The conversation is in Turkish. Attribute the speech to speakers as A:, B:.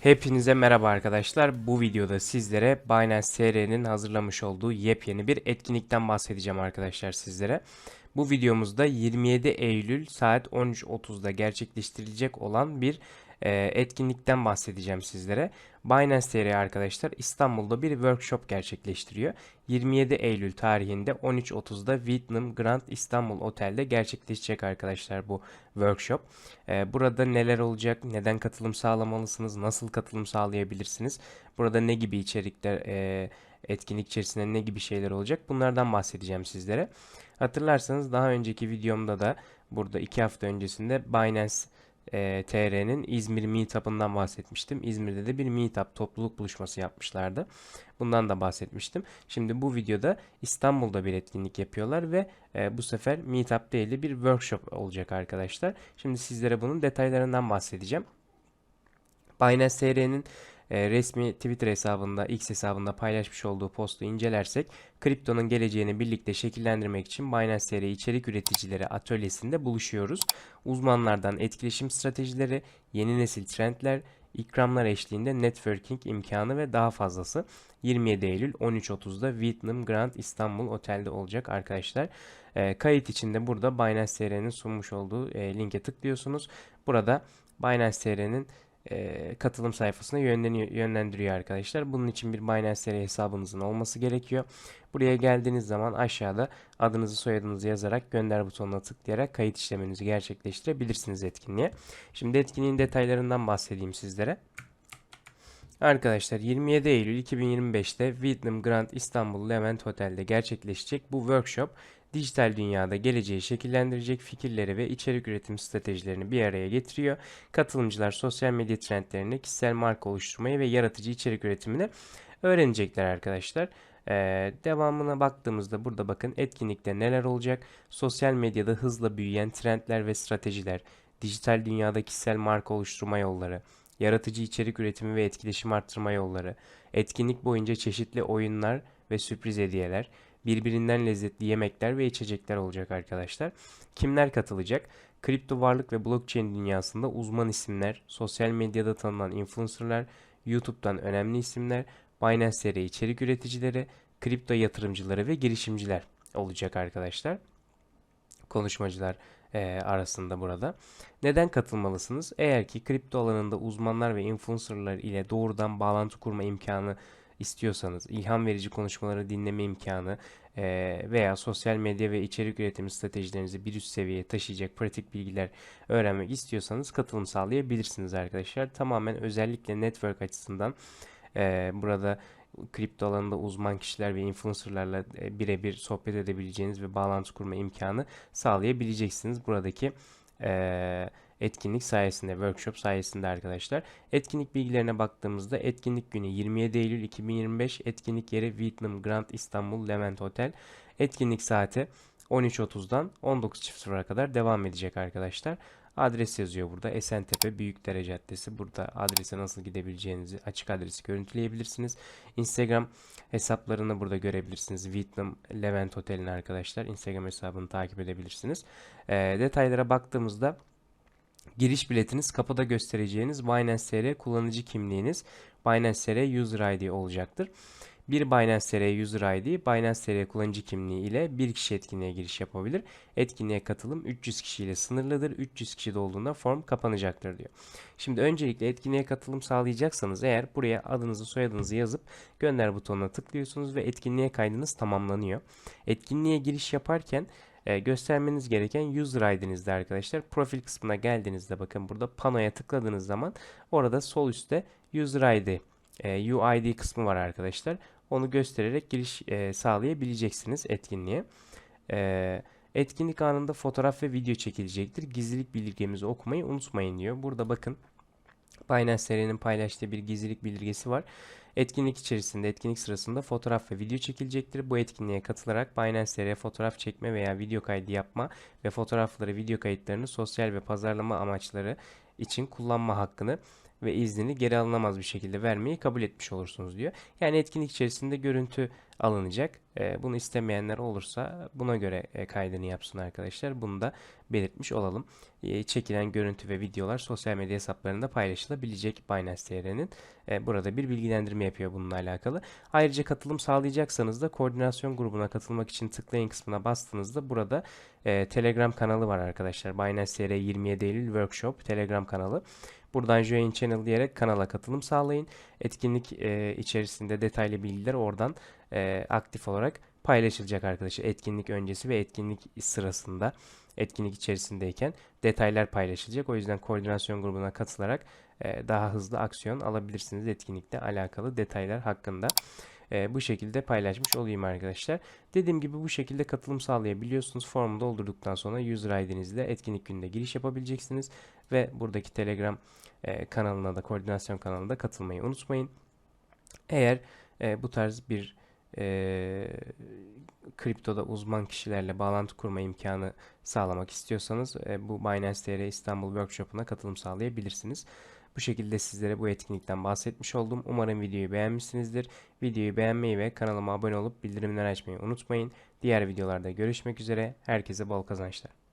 A: Hepinize merhaba arkadaşlar. Bu videoda sizlere Binance TR'nin hazırlamış olduğu yepyeni bir etkinlikten bahsedeceğim arkadaşlar sizlere. Bu videomuzda 27 Eylül saat 13.30'da gerçekleştirilecek olan bir e, etkinlikten bahsedeceğim sizlere. Binance TR arkadaşlar İstanbul'da bir workshop gerçekleştiriyor. 27 Eylül tarihinde 13.30'da Vietnam Grand İstanbul Otel'de gerçekleşecek arkadaşlar bu workshop. E, burada neler olacak, neden katılım sağlamalısınız, nasıl katılım sağlayabilirsiniz, burada ne gibi içerikler, e, etkinlik içerisinde ne gibi şeyler olacak bunlardan bahsedeceğim sizlere. Hatırlarsanız daha önceki videomda da burada 2 hafta öncesinde Binance e, TR'nin İzmir Meetup'ından bahsetmiştim. İzmir'de de bir Meetup topluluk buluşması yapmışlardı. Bundan da bahsetmiştim. Şimdi bu videoda İstanbul'da bir etkinlik yapıyorlar ve e, bu sefer Meetup değil de bir workshop olacak arkadaşlar. Şimdi sizlere bunun detaylarından bahsedeceğim. Binance TR'nin e, resmi Twitter hesabında, X hesabında paylaşmış olduğu postu incelersek, kriptonun geleceğini birlikte şekillendirmek için Binance TR içerik üreticileri atölyesinde buluşuyoruz. Uzmanlardan etkileşim stratejileri, yeni nesil trendler, ikramlar eşliğinde networking imkanı ve daha fazlası 27 Eylül 13.30'da Vietnam Grand İstanbul Otel'de olacak arkadaşlar. E, kayıt için de burada Binance TR'nin sunmuş olduğu e, linke tıklıyorsunuz. Burada Binance TR'nin e, katılım sayfasına yönleniyor, yönlendiriyor arkadaşlar. Bunun için bir Binance TR hesabınızın olması gerekiyor. Buraya geldiğiniz zaman aşağıda adınızı soyadınızı yazarak gönder butonuna tıklayarak kayıt işleminizi gerçekleştirebilirsiniz etkinliğe. Şimdi etkinliğin detaylarından bahsedeyim sizlere. Arkadaşlar 27 Eylül 2025'te Vietnam Grand İstanbul Levent Otel'de gerçekleşecek bu workshop dijital dünyada geleceği şekillendirecek fikirleri ve içerik üretim stratejilerini bir araya getiriyor. Katılımcılar sosyal medya trendlerini, kişisel marka oluşturmayı ve yaratıcı içerik üretimini öğrenecekler arkadaşlar. Ee, devamına baktığımızda burada bakın etkinlikte neler olacak? Sosyal medyada hızla büyüyen trendler ve stratejiler, dijital dünyada kişisel marka oluşturma yolları, yaratıcı içerik üretimi ve etkileşim arttırma yolları, etkinlik boyunca çeşitli oyunlar ve sürpriz hediyeler, birbirinden lezzetli yemekler ve içecekler olacak arkadaşlar. Kimler katılacak? Kripto varlık ve blockchain dünyasında uzman isimler, sosyal medyada tanınan influencerlar, YouTube'dan önemli isimler, Binance TR içerik üreticileri, kripto yatırımcıları ve girişimciler olacak arkadaşlar. Konuşmacılar e, arasında burada. Neden katılmalısınız? Eğer ki kripto alanında uzmanlar ve influencerlar ile doğrudan bağlantı kurma imkanı istiyorsanız, ilham verici konuşmaları dinleme imkanı veya sosyal medya ve içerik üretimi stratejilerinizi bir üst seviyeye taşıyacak pratik bilgiler öğrenmek istiyorsanız katılım sağlayabilirsiniz arkadaşlar. Tamamen özellikle network açısından burada kripto alanında uzman kişiler ve influencerlarla birebir sohbet edebileceğiniz ve bağlantı kurma imkanı sağlayabileceksiniz. Buradaki e, etkinlik sayesinde, workshop sayesinde arkadaşlar. Etkinlik bilgilerine baktığımızda etkinlik günü 27 Eylül 2025, etkinlik yeri Vietnam Grand İstanbul Levent Hotel. Etkinlik saati 13.30'dan 19.00'a kadar devam edecek arkadaşlar. Adres yazıyor burada. Esentepe Büyükdere Caddesi. Burada adrese nasıl gidebileceğinizi, açık adresi görüntüleyebilirsiniz. Instagram hesaplarını burada görebilirsiniz. Vietnam Levent Otel'in arkadaşlar. Instagram hesabını takip edebilirsiniz. E, detaylara baktığımızda Giriş biletiniz kapıda göstereceğiniz Binance TR kullanıcı kimliğiniz Binance TR User ID olacaktır. Bir Binance TR User ID, Binance TR kullanıcı kimliği ile bir kişi etkinliğe giriş yapabilir. Etkinliğe katılım 300 kişiyle sınırlıdır. 300 kişi dolduğunda form kapanacaktır diyor. Şimdi öncelikle etkinliğe katılım sağlayacaksanız eğer buraya adınızı soyadınızı yazıp gönder butonuna tıklıyorsunuz ve etkinliğe kaydınız tamamlanıyor. Etkinliğe giriş yaparken e, göstermeniz gereken user ID'nizde arkadaşlar. Profil kısmına geldiğinizde bakın burada panoya tıkladığınız zaman orada sol üstte user ID, e, UID kısmı var arkadaşlar. Onu göstererek giriş e, sağlayabileceksiniz etkinliğe. E, etkinlik anında fotoğraf ve video çekilecektir. Gizlilik bildirgemizi okumayı unutmayın diyor. Burada bakın Binance serinin paylaştığı bir gizlilik bildirgesi var. Etkinlik içerisinde, etkinlik sırasında fotoğraf ve video çekilecektir. Bu etkinliğe katılarak Binance TR'ye fotoğraf çekme veya video kaydı yapma ve fotoğrafları, video kayıtlarını sosyal ve pazarlama amaçları için kullanma hakkını ve iznini geri alınamaz bir şekilde vermeyi kabul etmiş olursunuz diyor. Yani etkinlik içerisinde görüntü alınacak. E, bunu istemeyenler olursa buna göre e, kaydını yapsın arkadaşlar. Bunu da belirtmiş olalım. E, çekilen görüntü ve videolar sosyal medya hesaplarında paylaşılabilecek Binance TR'nin. Burada bir bilgilendirme yapıyor bununla alakalı. Ayrıca katılım sağlayacaksanız da koordinasyon grubuna katılmak için tıklayın kısmına bastığınızda burada Telegram kanalı var arkadaşlar. Binance TR 27 Eylül Workshop Telegram kanalı. Buradan Join Channel diyerek kanala katılım sağlayın. Etkinlik e, içerisinde detaylı bilgiler oradan e, aktif olarak paylaşılacak arkadaşlar. Etkinlik öncesi ve etkinlik sırasında etkinlik içerisindeyken detaylar paylaşılacak. O yüzden koordinasyon grubuna katılarak e, daha hızlı aksiyon alabilirsiniz etkinlikle alakalı detaylar hakkında. E, bu şekilde paylaşmış olayım arkadaşlar. Dediğim gibi bu şekilde katılım sağlayabiliyorsunuz. Formu doldurduktan sonra user ID'nizle etkinlik gününe giriş yapabileceksiniz. Ve buradaki Telegram e, kanalına da koordinasyon kanalına da katılmayı unutmayın. Eğer e, bu tarz bir e, kriptoda uzman kişilerle bağlantı kurma imkanı sağlamak istiyorsanız e, bu Binance TR İstanbul Workshop'una katılım sağlayabilirsiniz. Bu şekilde sizlere bu etkinlikten bahsetmiş oldum. Umarım videoyu beğenmişsinizdir. Videoyu beğenmeyi ve kanalıma abone olup bildirimleri açmayı unutmayın. Diğer videolarda görüşmek üzere. Herkese bol kazançlar.